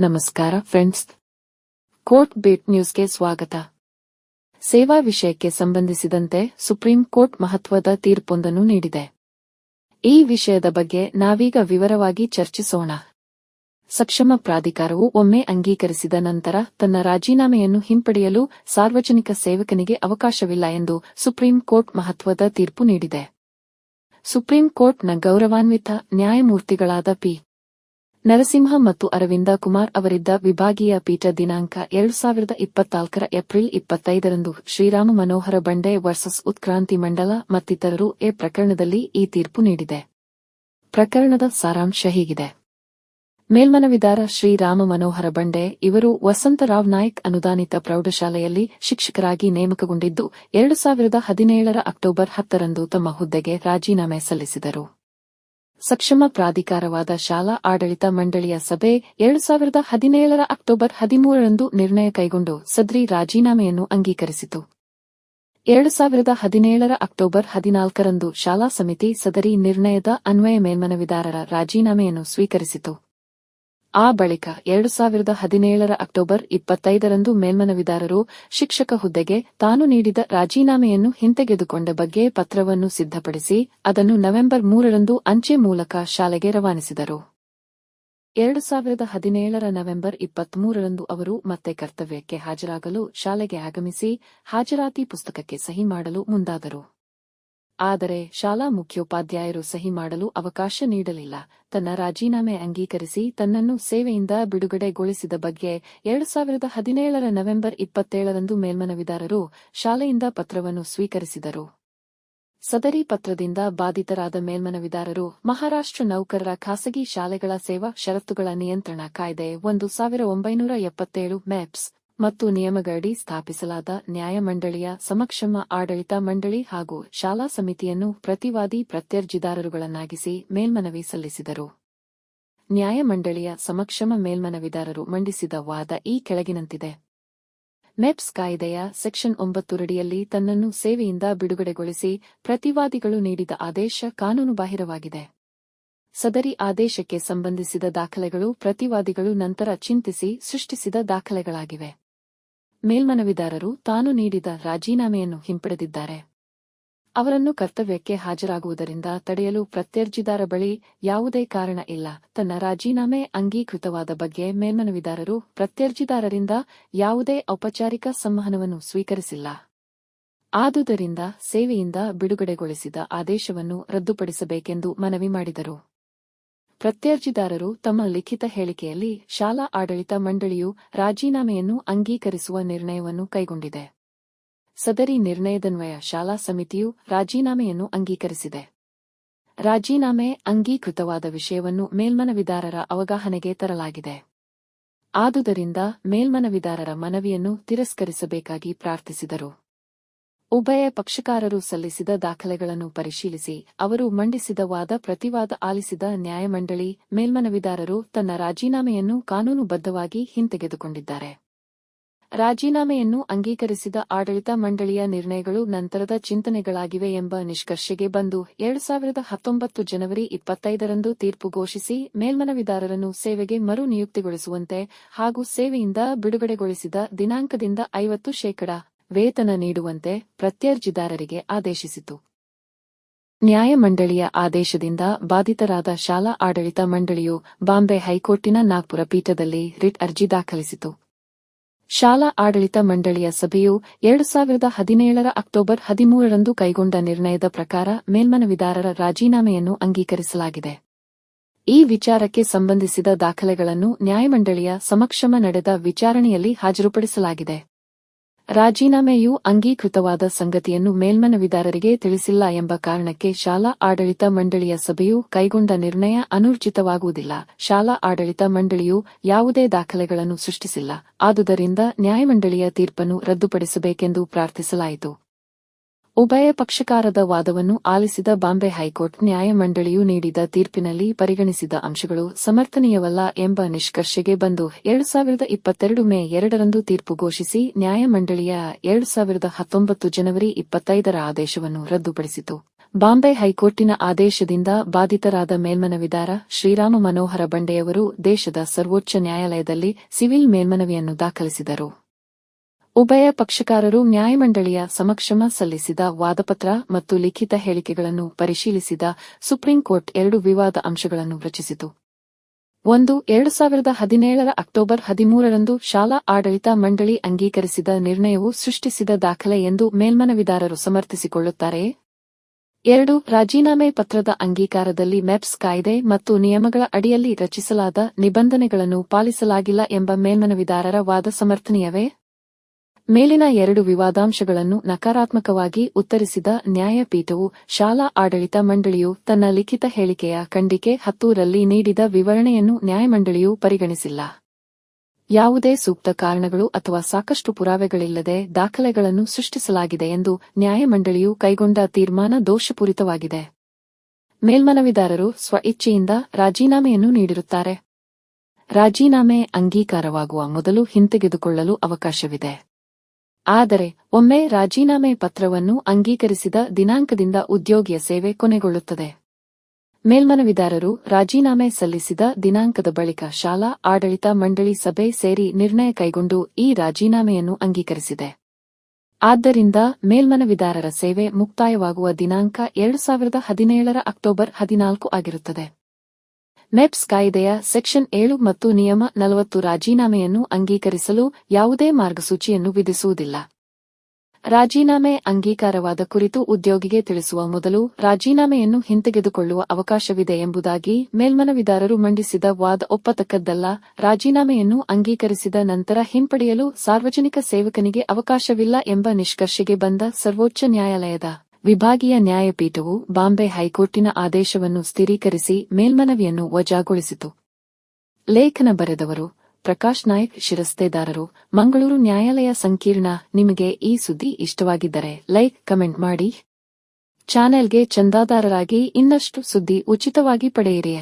ನಮಸ್ಕಾರ friends court beet ನ್ಯೂಸ್ಗೆ ಸ್ವಾಗತ. ಸೇವಾ ವಿಷಯಕ್ಕೆ ಸಂಬಂಧಿಸಿದಂತೆ ಸುಪ್ರೀಂ ಕೋರ್ಟ್ ಮಹತ್ವದ ತೀರ್ಪೊಂದನ್ನು ನೀಡಿದೆ. ಈ ವಿಷಯದ ಬಗ್ಗೆ ನಾವೀಗ ವಿವರವಾಗಿ ಚರ್ಚಿಸೋಣ. ಸಕ್ಷಮ ಪ್ರಾಧಿಕಾರವು ಒಮ್ಮೆ ಅಂಗೀಕರಿಸಿದ ನಂತರ ತನ್ನ ರಾಜೀನಾಮೆಯನ್ನು ಹಿಂಪಡೆಯಲು ಸಾರ್ವಜನಿಕ ಸೇವಕನಿಗೆ ಅವಕಾಶವಿಲ್ಲ ಎಂದು ಸುಪ್ರೀಂ ಕೋರ್ಟ್ ಮಹತ್ವದ ತೀರ್ಪು ನೀಡಿದೆ. ಸುಪ್ರೀಂ ಕೋರ್ಟ್ನ ಗೌರವಾನ್ವಿತ ನ್ಯಾಯಮೂರ್ತಿಗಳಾದ ಪಿ. ನರಸಿಂಹ ಮತ್ತು ಅರವಿಂದ ಕುಮಾರ್ ಅವರಿದ್ದ ವಿಭಾಗೀಯ ಪೀಠ ದಿನಾಂಕ ಎರಡು ಸಾವಿರದ ಇಪ್ಪತ್ನಾಲ್ಕರ ಏಪ್ರಿಲ್ ಇಪ್ಪತ್ತೈದರಂದು ಶ್ರೀರಾಮ ಮನೋಹರ ಬಂಡೆ ವರ್ಸಸ್ ಉತ್ಕ್ರಾಂತಿ ಮಂಡಲ ಮತ್ತಿತರರು ಎ ಪ್ರಕರಣದಲ್ಲಿ ಈ ತೀರ್ಪು ನೀಡಿದೆ. ಪ್ರಕರಣದ ಸಾರಾಂಶ ಹೀಗಿದೆ. ಮೇಲ್ಮನವಿದಾರ ಶ್ರೀರಾಮ ಮನೋಹರ ಬಂಡೆ ಇವರು ವಸಂತರಾವ್ ನಾಯ್ಕ್ ಅನುದಾನಿತ ಪ್ರೌಢಶಾಲೆಯಲ್ಲಿ ಶಿಕ್ಷಕರಾಗಿ ನೇಮಕಗೊಂಡಿದ್ದು ಎರಡು ಸಾವಿರದ ಹದಿನೇಳರ ಅಕ್ಟೋಬರ್ ಹತ್ತರಂದು ತಮ್ಮ ಹುದ್ದೆಗೆ ರಾಜೀನಾಮೆ ಸಲ್ಲಿಸಿದರು. ಸಕ್ಷಮ ಪ್ರಾಧಿಕಾರವಾದ ಶಾಲಾ ಆಡಳಿತ ಮಂಡಳಿಯ ಸಭೆ ಎರಡು ಸಾವಿರದ ಹದಿನೇಳರ ಅಕ್ಟೋಬರ್ ಹದಿಮೂರರಂದು ನಿರ್ಣಯ ಕೈಗೊಂಡು ಸದ್ರಿ ರಾಜೀನಾಮೆಯನ್ನು ಅಂಗೀಕರಿಸಿತು. ಎರಡು ಸಾವಿರದ ಹದಿನೇಳರ ಅಕ್ಟೋಬರ್ ಹದಿನಾಲ್ಕರಂದು ಶಾಲಾ ಸಮಿತಿ ಸದರಿ ನಿರ್ಣಯದ ಅನ್ವಯ ಮೇಲ್ಮನವಿದಾರರ ರಾಜೀನಾಮೆಯನ್ನು ಸ್ವೀಕರಿಸಿತು. ಆ ಬಳಿಕ ಎರಡು ಸಾವಿರದ ಹದಿನೇಳರ ಅಕ್ಟೋಬರ್ ಇಪ್ಪತ್ತೈದರಂದು ಮೇಲ್ಮನವಿದಾರರು ಶಿಕ್ಷಕ ಹುದ್ದೆಗೆ ತಾನು ನೀಡಿದ ರಾಜೀನಾಮೆಯನ್ನು ಹಿಂತೆಗೆದುಕೊಂಡ ಬಗ್ಗೆ ಪತ್ರವನ್ನು ಸಿದ್ಧಪಡಿಸಿ ಅದನ್ನು ನವೆಂಬರ್ ಮೂರರಂದು ಅಂಚೆ ಮೂಲಕ ಶಾಲೆಗೆ ರವಾನಿಸಿದರು. ಎರಡು ಸಾವಿರದ ಹದಿನೇಳರ ನವೆಂಬರ್ ಇಪ್ಪತ್ಮೂರರಂದು ಅವರು ಮತ್ತೆ ಕರ್ತವ್ಯಕ್ಕೆ ಹಾಜರಾಗಲು ಶಾಲೆಗೆ ಆಗಮಿಸಿ ಹಾಜರಾತಿ ಪುಸ್ತಕಕ್ಕೆ ಸಹಿ ಮಾಡಲು ಮುಂದಾದರು. ಆದರೆ ಶಾಲಾ ಮುಖ್ಯೋಪಾಧ್ಯಾಯರು ಸಹಿ ಮಾಡಲು ಅವಕಾಶ ನೀಡಲಿಲ್ಲ. ತನ್ನ ರಾಜೀನಾಮೆ ಅಂಗೀಕರಿಸಿ ತನ್ನನ್ನು ಸೇವೆಯಿಂದ ಬಿಡುಗಡೆಗೊಳಿಸಿದ ಬಗ್ಗೆ ಎರಡು ಸಾವಿರದ ಹದಿನೇಳರ ನವೆಂಬರ್ ಇಪ್ಪತ್ತೇಳರಂದು ಮೇಲ್ಮನವಿದಾರರು ಶಾಲೆಯಿಂದ ಪತ್ರವನ್ನು ಸ್ವೀಕರಿಸಿದರು. ಸದರಿ ಪತ್ರದಿಂದ ಬಾಧಿತರಾದ ಮೇಲ್ಮನವಿದಾರರು ಮಹಾರಾಷ್ಟ್ರ ನೌಕರರ ಖಾಸಗಿ ಶಾಲೆಗಳ ಸೇವಾ ಷರತ್ತುಗಳ ನಿಯಂತ್ರಣ ಕಾಯ್ದೆ ಒಂದು ಸಾವಿರ ಒಂಬೈನೂರ ಎಪ್ಪತ್ತೇಳು ಮ್ಯಾಪ್ಸ್ ಮತ್ತು ನಿಯಮಗಳಡಿ ಸ್ಥಾಪಿಸಲಾದ ನ್ಯಾಯಮಂಡಳಿಯ ಸಮಕ್ಷಮ ಆಡಳಿತ ಮಂಡಳಿ ಹಾಗೂ ಶಾಲಾ ಸಮಿತಿಯನ್ನು ಪ್ರತಿವಾದಿ ಪ್ರತ್ಯರ್ಜಿದಾರರುಗಳನ್ನಾಗಿಸಿ ಮೇಲ್ಮನವಿ ಸಲ್ಲಿಸಿದರು. ನ್ಯಾಯಮಂಡಳಿಯ ಸಮಕ್ಷಮ ಮೇಲ್ಮನವಿದಾರರು ಮಂಡಿಸಿದ ವಾದ ಈ ಕೆಳಗಿನಂತಿದೆ. ಮೆಪ್ಸ್ ಕಾಯ್ದೆಯ ಸೆಕ್ಷನ್ ಒಂಬತ್ತುರಡಿಯಲ್ಲಿ ತನ್ನನ್ನು ಸೇವೆಯಿಂದ ಬಿಡುಗಡೆಗೊಳಿಸಿ ಪ್ರತಿವಾದಿಗಳು ನೀಡಿದ ಆದೇಶ ಕಾನೂನುಬಾಹಿರವಾಗಿದೆ. ಸದರಿ ಆದೇಶಕ್ಕೆ ಸಂಬಂಧಿಸಿದ ದಾಖಲೆಗಳು ಪ್ರತಿವಾದಿಗಳು ನಂತರ ಚಿಂತಿಸಿ ಸೃಷ್ಟಿಸಿದ ದಾಖಲೆಗಳಾಗಿವೆ. ಮೇಲ್ಮನವಿದಾರರು ತಾನು ನೀಡಿದ ರಾಜೀನಾಮೆಯನ್ನು ಹಿಂಪಡೆದಿದ್ದಾರೆ. ಅವರನ್ನು ಕರ್ತವ್ಯಕ್ಕೆ ಹಾಜರಾಗುವುದರಿಂದ ತಡೆಯಲು ಪ್ರತ್ಯರ್ಜಿದಾರ ಬಳಿ ಯಾವುದೇ ಕಾರಣ ಇಲ್ಲ. ತನ್ನ ರಾಜೀನಾಮೆ ಅಂಗೀಕೃತವಾದ ಬಗ್ಗೆ ಮೇಲ್ಮನವಿದಾರರು ಪ್ರತ್ಯರ್ಜಿದಾರರಿಂದ ಯಾವುದೇ ಔಪಚಾರಿಕ ಸಂವಹನವನ್ನು ಸ್ವೀಕರಿಸಿಲ್ಲ. ಆದುದರಿಂದ ಸೇವೆಯಿಂದ ಬಿಡುಗಡೆಗೊಳಿಸಿದ ಆದೇಶವನ್ನು ರದ್ದುಪಡಿಸಬೇಕೆಂದು ಮನವಿ ಮಾಡಿದರು. ಪ್ರತ್ಯರ್ಜಿದಾರರು ತಮ್ಮ ಲಿಖಿತ ಹೇಳಿಕೆಯಲ್ಲಿ ಶಾಲಾ ಆಡಳಿತ ಮಂಡಳಿಯು ರಾಜೀನಾಮೆಯನ್ನು ಅಂಗೀಕರಿಸುವ ನಿರ್ಣಯವನ್ನು ಕೈಗೊಂಡಿದೆ. ಸದರಿ ನಿರ್ಣಯದನ್ವಯ ಶಾಲಾ ಸಮಿತಿಯು ರಾಜೀನಾಮೆಯನ್ನು ಅಂಗೀಕರಿಸಿದೆ. ರಾಜೀನಾಮೆ ಅಂಗೀಕೃತವಾದ ವಿಷಯವನ್ನು ಮೇಲ್ಮನವಿದಾರರ ಅವಗಾಹನೆಗೆ ತರಲಾಗಿದೆ. ಆದುದರಿಂದ ಮೇಲ್ಮನವಿದಾರರ ಮನವಿಯನ್ನು ತಿರಸ್ಕರಿಸಬೇಕಾಗಿ ಪ್ರಾರ್ಥಿಸಿದರು. ಉಭಯ ಪಕ್ಷಕಾರರು ಸಲ್ಲಿಸಿದ ದಾಖಲೆಗಳನ್ನು ಪರಿಶೀಲಿಸಿ, ಅವರು ಮಂಡಿಸಿದ ವಾದ ಪ್ರತಿವಾದ ಆಲಿಸಿದ ನ್ಯಾಯಮಂಡಳಿ ಮೇಲ್ಮನವಿದಾರರು ತನ್ನ ರಾಜೀನಾಮೆಯನ್ನು ಕಾನೂನುಬದ್ಧವಾಗಿ ಹಿಂತೆಗೆದುಕೊಂಡಿದ್ದಾರೆ. ರಾಜೀನಾಮೆಯನ್ನು ಅಂಗೀಕರಿಸಿದ ಆಡಳಿತ ಮಂಡಳಿಯ ನಿರ್ಣಯಗಳು ನಂತರದ ಚಿಂತನೆಗಳಾಗಿವೆ ಎಂಬ ನಿಷ್ಕರ್ಷೆಗೆ ಬಂದು ಎರಡು ಸಾವಿರದ ಹತ್ತೊಂಬತ್ತು ಜನವರಿ ಇಪ್ಪತ್ತೈದರಂದು ತೀರ್ಪು ಘೋಷಿಸಿ, ಮೇಲ್ಮನವಿದಾರರನ್ನು ಸೇವೆಗೆ ಮರು ನಿಯುಕ್ತಿಗೊಳಿಸುವಂತೆ ಹಾಗೂ ಸೇವೆಯಿಂದ ಬಿಡುಗಡೆಗೊಳಿಸಿದ ದಿನಾಂಕದಿಂದ ಐವತ್ತು ಶೇಕಡ ವೇತನ ನೀಡುವಂತೆ ಪ್ರತ್ಯರ್ಜಿದಾರರಿಗೆ ಆದೇಶಿಸಿತು. ನ್ಯಾಯಮಂಡಳಿಯ ಆದೇಶದಿಂದ ಬಾಧಿತರಾದ ಶಾಲಾ ಆಡಳಿತ ಮಂಡಳಿಯು ಬಾಂಬೆ ಹೈಕೋರ್ಟಿನ ನಾಗ್ಪುರ ಪೀಠದಲ್ಲಿ ರಿಟ್ ಅರ್ಜಿ ದಾಖಲಿಸಿತು. ಶಾಲಾ ಆಡಳಿತ ಮಂಡಳಿಯ ಸಭೆಯು ಎರಡು ಸಾವಿರದ ಹದಿನೇಳರ ಅಕ್ಟೋಬರ್ ಹದಿಮೂರರಂದು ಕೈಗೊಂಡ ನಿರ್ಣಯದ ಪ್ರಕಾರ ಮೇಲ್ಮನವಿದಾರರ ರಾಜೀನಾಮೆಯನ್ನು ಅಂಗೀಕರಿಸಲಾಗಿದೆ. ಈ ವಿಚಾರಕ್ಕೆ ಸಂಬಂಧಿಸಿದ ದಾಖಲೆಗಳನ್ನು ನ್ಯಾಯಮಂಡಳಿಯ ಸಮಕ್ಷಮ ನಡೆದ ವಿಚಾರಣೆಯಲ್ಲಿ ಹಾಜರುಪಡಿಸಲಾಗಿದೆ. ರಾಜೀನಾಮೆಯು ಅಂಗೀಕೃತವಾದ ಸಂಗತಿಯನ್ನು ಮೇಲ್ಮನವಿದಾರರಿಗೆ ತಿಳಿಸಿಲ್ಲ ಎಂಬ ಕಾರಣಕ್ಕೆ ಶಾಲಾ ಆಡಳಿತ ಮಂಡಳಿಯ ಸಭೆಯು ಕೈಗೊಂಡ ನಿರ್ಣಯ ಅನೂರ್ಜಿತವಾಗುವುದಿಲ್ಲ. ಶಾಲಾ ಆಡಳಿತ ಮಂಡಳಿಯು ಯಾವುದೇ ದಾಖಲೆಗಳನ್ನು ಸೃಷ್ಟಿಸಿಲ್ಲ. ಆದುದರಿಂದ ನ್ಯಾಯಮಂಡಳಿಯ ತೀರ್ಪನ್ನು ರದ್ದುಪಡಿಸಬೇಕೆಂದು ಪ್ರಾರ್ಥಿಸಲಾಯಿತು. ಉಭಯ ಪಕ್ಷಕಾರದ ವಾದವನ್ನು ಆಲಿಸಿದ ಬಾಂಬೆ ಹೈಕೋರ್ಟ್ ನ್ಯಾಯಮಂಡಳಿಯು ನೀಡಿದ ತೀರ್ಪಿನಲ್ಲಿ ಪರಿಗಣಿಸಿದ ಅಂಶಗಳು ಸಮರ್ಥನೀಯವಲ್ಲ ಎಂಬ ನಿಷ್ಕರ್ಷೆಗೆ ಬಂದು ಎರಡು ಸಾವಿರದ ಇಪ್ಪತ್ತೆರಡು ಮೇ ಎರಡರಂದು ತೀರ್ಪು ಘೋಷಿಸಿ ನ್ಯಾಯಮಂಡಳಿಯ ಎರಡು ಸಾವಿರದ ಹತ್ತೊಂಬತ್ತು ಜನವರಿ ಇಪ್ಪತ್ತೈದರ ಆದೇಶವನ್ನು ರದ್ದುಪಡಿಸಿತು. ಬಾಂಬೆ ಹೈಕೋರ್ಟಿನ ಆದೇಶದಿಂದ ಬಾಧಿತರಾದ ಮೇಲ್ಮನವಿದಾರ ಶ್ರೀರಾಮ ಮನೋಹರ ಬಂಡೆಯವರು ದೇಶದ ಸರ್ವೋಚ್ಚ ನ್ಯಾಯಾಲಯದಲ್ಲಿ ಸಿವಿಲ್ ಮೇಲ್ಮನವಿಯನ್ನು ದಾಖಲಿಸಿದರು. ಉಭಯ ಪಕ್ಷಕಾರರು ನ್ಯಾಯಮಂಡಳಿಯ ಸಮಕ್ಷಮ ಸಲ್ಲಿಸಿದ ವಾದಪತ್ರ ಮತ್ತು ಲಿಖಿತ ಹೇಳಿಕೆಗಳನ್ನು ಪರಿಶೀಲಿಸಿದ ಸುಪ್ರೀಂ ಕೋರ್ಟ್ ಎರಡು ವಿವಾದ ಅಂಶಗಳನ್ನು ರಚಿಸಿತು. ಒಂದು, ಎರಡು ಸಾವಿರದ ಹದಿನೇಳರ ಅಕ್ಟೋಬರ್ ಹದಿಮೂರರಂದು ಶಾಲಾ ಆಡಳಿತ ಮಂಡಳಿ ಅಂಗೀಕರಿಸಿದ ನಿರ್ಣಯವು ಸೃಷ್ಟಿಸಿದ ದಾಖಲೆ ಎಂದು ಮೇಲ್ಮನವಿದಾರರು ಸಮರ್ಥಿಸಿಕೊಳ್ಳುತ್ತಾರೆ. ಎರಡು, ರಾಜೀನಾಮೆ ಪತ್ರದ ಅಂಗೀಕಾರದಲ್ಲಿ ಮೆಪ್ಸ್ ಕಾಯ್ದೆ ಮತ್ತು ನಿಯಮಗಳ ಅಡಿಯಲ್ಲಿ ರಚಿಸಲಾದ ನಿಬಂಧನೆಗಳನ್ನು ಪಾಲಿಸಲಾಗಿಲ್ಲ ಎಂಬ ಮೇಲ್ಮನವಿದಾರರ ವಾದ ಸಮರ್ಥನೀಯವೇ? ಮೇಲಿನ ಎರಡು ವಿವಾದಾಂಶಗಳನ್ನು ನಕಾರಾತ್ಮಕವಾಗಿ ಉತ್ತರಿಸಿದ ನ್ಯಾಯಪೀಠವು ಶಾಲಾ ಆಡಳಿತ ಮಂಡಳಿಯು ತನ್ನ ಲಿಖಿತ ಹೇಳಿಕೆಯ ಖಂಡಿಕೆ ಹತ್ತೂರಲ್ಲಿ ನೀಡಿದ ವಿವರಣೆಯನ್ನು ನ್ಯಾಯಮಂಡಳಿಯು ಪರಿಗಣಿಸಿಲ್ಲ. ಯಾವುದೇ ಸೂಕ್ತ ಕಾರಣಗಳು ಅಥವಾ ಸಾಕಷ್ಟು ಪುರಾವೆಗಳಿಲ್ಲದೆ ದಾಖಲೆಗಳನ್ನು ಸೃಷ್ಟಿಸಲಾಗಿದೆ ಎಂದು ನ್ಯಾಯಮಂಡಳಿಯು ಕೈಗೊಂಡ ತೀರ್ಮಾನ ದೋಷಪೂರಿತವಾಗಿದೆ. ಮೇಲ್ಮನವಿದಾರರು ಸ್ವಇಚ್ಛೆಯಿಂದ ರಾಜೀನಾಮೆಯನ್ನು ನೀಡಿರುತ್ತಾರೆ. ರಾಜೀನಾಮೆ ಅಂಗೀಕಾರವಾಗುವ ಮೊದಲು ಹಿಂತೆಗೆದುಕೊಳ್ಳಲು ಅವಕಾಶವಿದೆ. ಆದರೆ ಒಮ್ಮೆ ರಾಜೀನಾಮೆ ಪತ್ರವನ್ನು ಅಂಗೀಕರಿಸಿದ ದಿನಾಂಕದಿಂದ ಉದ್ಯೋಗಿಯ ಸೇವೆ ಕೊನೆಗೊಳ್ಳುತ್ತದೆ. ಮೇಲ್ಮನವಿದಾರರು ರಾಜೀನಾಮೆ ಸಲ್ಲಿಸಿದ ದಿನಾಂಕದ ಬಳಿಕ ಶಾಲಾ, ಆಡಳಿತ ಮಂಡಳಿ ಸಭೆ ಸೇರಿ ನಿರ್ಣಯ ಕೈಗೊಂಡು ಈ ರಾಜೀನಾಮೆಯನ್ನು ಅಂಗೀಕರಿಸಿದೆ. ಆದ್ದರಿಂದ ಮೇಲ್ಮನವಿದಾರರ ಸೇವೆ ಮುಕ್ತಾಯವಾಗುವ ದಿನಾಂಕ ಎರಡು ಸಾವಿರದ ಹದಿನೇಳರ ಅಕ್ಟೋಬರ್ ಹದಿನಾಲ್ಕು ಆಗಿರುತ್ತದೆ. ಮೆಪ್ಸ್ ಕಾಯ್ದೆಯ ಸೆಕ್ಷನ್ ಏಳು ಮತ್ತು ನಿಯಮ ನಲವತ್ತು ರಾಜೀನಾಮೆಯನ್ನು ಅಂಗೀಕರಿಸಲು ಯಾವುದೇ ಮಾರ್ಗಸೂಚಿಯನ್ನು ವಿಧಿಸುವುದಿಲ್ಲ. ರಾಜೀನಾಮೆ ಅಂಗೀಕಾರವಾದ ಕುರಿತು ಉದ್ಯೋಗಿಗೆ ತಿಳಿಸುವ ಮೊದಲು ರಾಜೀನಾಮೆಯನ್ನು ಹಿಂತೆಗೆದುಕೊಳ್ಳುವ ಅವಕಾಶವಿದೆ ಎಂಬುದಾಗಿ ಮೇಲ್ಮನವಿದಾರರು ಮಂಡಿಸಿದ ವಾದ ಒಪ್ಪತಕ್ಕದ್ದಲ್ಲ, ರಾಜೀನಾಮೆಯನ್ನು ಅಂಗೀಕರಿಸಿದ ನಂತರ ಹಿಂಪಡೆಯಲು ಸಾರ್ವಜನಿಕ ಸೇವಕನಿಗೆ ಅವಕಾಶವಿಲ್ಲ ಎಂಬ ನಿಷ್ಕರ್ಷೆಗೆ ಬಂದ ಸರ್ವೋಚ್ಚ ನ್ಯಾಯಾಲಯದ ವಿಭಾಗೀಯ ನ್ಯಾಯಪೀಠವು ಬಾಂಬೆ ಹೈಕೋರ್ಟಿನ ಆದೇಶವನ್ನು ಸ್ಥಿರೀಕರಿಸಿ ಮೇಲ್ಮನವಿಯನ್ನು ವಜಾಗೊಳಿಸಿತು. ಲೇಖನ ಬರೆದವರು ಪ್ರಕಾಶ್ ನಾಯಕ್ ಶಿರಸ್ತೆದಾರರು. ಮಂಗಳೂರು ನ್ಯಾಯಾಲಯ ಸಂಕೀರ್ಣ. ನಿಮಗೆ ಈ ಸುದ್ದಿ ಇಷ್ಟವಾಗಿದ್ದರೆ ಲೈಕ್, ಕಮೆಂಟ್ ಮಾಡಿ. ಚಾನೆಲ್ಗೆ ಚಂದಾದಾರರಾಗಿ ಇನ್ನಷ್ಟು ಸುದ್ದಿ ಉಚಿತವಾಗಿ ಪಡೆಯಿರಿ.